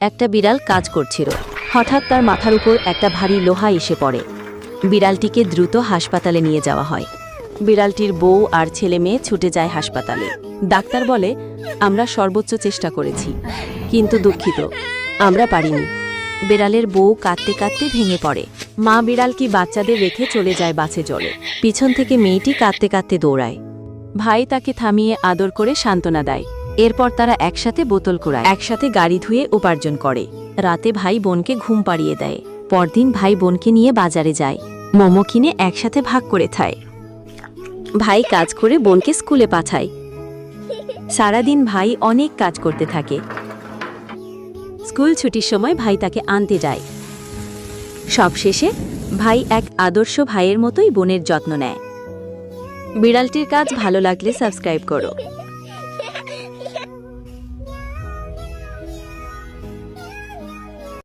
একটা বিড়াল কাজ করছিল। হঠাৎ তার মাথার উপর একটা ভারী লোহা এসে পড়ে। বিড়ালটিকে দ্রুত হাসপাতালে নিয়ে যাওয়া হয়। বিড়ালটির বউ আর ছেলে মেয়ে ছুটে যায় হাসপাতালে। ডাক্তার বলে, আমরা সর্বোচ্চ চেষ্টা করেছি, কিন্তু দুঃখিত, আমরা পারিনি। বিড়ালের বউ কাঁদতে কাঁদতে ভেঙে পড়ে। মা বিড়াল কি বাচ্চাদের রেখে চলে যায় বাসে জলে পিছন থেকে মেয়েটি কাঁদতে কাঁদতে দৌড়ায়। ভাই তাকে থামিয়ে আদর করে সান্ত্বনা দেয়। এরপর তারা একসাথে বোতল কুড়ায়, একসাথে গাড়ি ধুয়ে উপার্জন করে। রাতে ভাই বোনকে ঘুম পাড়িয়ে দেয়। পরদিন ভাই বোনকে নিয়ে বাজারে যায়। মোমো কিনে একসাথে ভাগ করে খায়। ভাই কাজ করে বোনকে স্কুলে পাঠায়। সারাদিন ভাই অনেক কাজ করতে থাকে। স্কুল ছুটির সময় ভাই তাকে আনতে যায়। সবশেষে ভাই এক আদর্শ ভাইয়ের মতোই বোনের যত্ন নেয়। বিড়ালটির কাজ ভালো লাগলে সাবস্ক্রাইব করো।